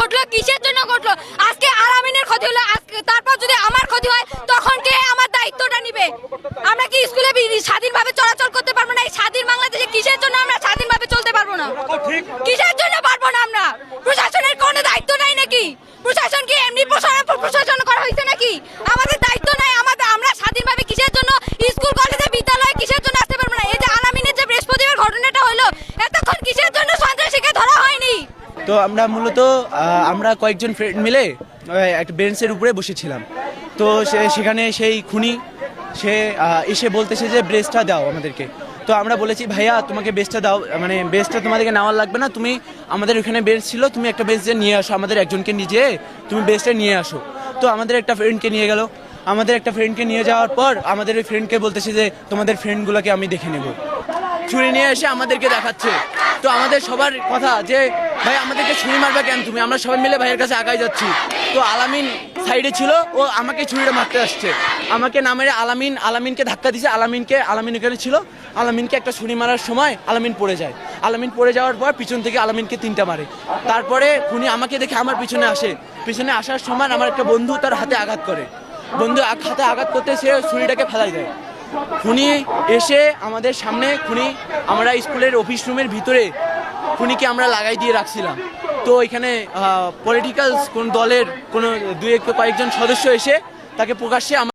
ঘটলো কিসের জন্য ঘটলো? আজকে আরামিনের ক্ষতি হলো আজকে তারপর যদি আমার ক্ষতি হয় তখন কে আমার দায়িত্বটা নিবে? আমরা কি স্কুলে স্বাধীনভাবে চলাচল করতে পারব না? এই স্বাধীন বাংলাদেশে কিসের জন্য আমরা স্বাধীনভাবে চলতে পারব না? কিসের জন্য পারব না আমরা প্রশাসনের কোনো দায়িত্ব নাই নাকি প্রশাসন কি এমনি প্রশাসন প্রশাসন করা হয়েছে নাকি আমাদের দায়িত্ব নাই আমাদের আমরা স্বাধীনভাবে কিসের জন্য স্কুল কলেজে বিদ্যালয়ে কিসের জন্য আসতে পারব না এই যে আলামিনের যে বৃহস্পতিবার ঘটনাটা হলো এতক্ষণ কিসের জন্য সন্ত্রাসীকে ধরা হয়নি তো আমরা মূলত আমরা কয়েকজন ফ্রেন্ড মিলে একটা বেঞ্চের উপরে বসেছিলাম। তো সেখানে সেই খুনি, সে এসে বলতেছে যে ব্রেসটা দাও আমাদেরকে। তো আমরা বলেছি, ভাইয়া, তোমাকে বেসটা দাও মানে বেসটা তোমাদেরকে নেওয়ার লাগবে না। তুমি, আমাদের ওখানে বেঞ্চ ছিল, তুমি একটা বেঞ্চ নিয়ে আসো, আমাদের একজনকে নিজে তুমি বেসটা নিয়ে আসো। তো আমাদের একটা ফ্রেন্ডকে নিয়ে গেল। আমাদের একটা ফ্রেন্ডকে নিয়ে যাওয়ার পর, আমাদের ওই ফ্রেন্ডকে বলতেছে যে, তোমাদের ফ্রেন্ডগুলোকে আমি দেখে নেব। ছুরি নিয়ে এসে আমাদেরকে দেখাচ্ছে। তো আমাদের সবার কথা যে, ভাই, আমাদেরকে ছুরি মারবে কেন তুমি? আমরা সবাই মিলে ভাইয়ের কাছে আগাই যাচ্ছি। তো আলামিন সাইডে ছিল, ও আমাকে ছুরিটা মারতে আসছে। আমাকে না মেরে আলামিন, আলামিনকে ধাক্কা দিছে, আলামিনকে, আলামিন ওখানে ছিল। আলামিনকে একটা ছুরি মারার সময় আলামিন পড়ে যায়। আলামিন পড়ে যাওয়ার পর পিছন থেকে আলামিনকে তিনটা মারে। তারপরে উনি আমাকে দেখে আমার পিছনে আসে। পিছনে আসার সময় আমার একটা বন্ধু তার হাতে আঘাত করে। বন্ধু হাতে আঘাত করতে সে ছুরিটাকে ফেলাই দেয়। খুনি এসে আমাদের সামনে খুনি, আমরা স্কুলের অফিস রুমের ভিতরে খুনিকে আমরা লাগাই দিয়ে রাখছিলাম। তো এখানে পলিটিক্যাল কোন দলের কোনো দু কয়েকজন সদস্য এসে তাকে প্রকাশ্যে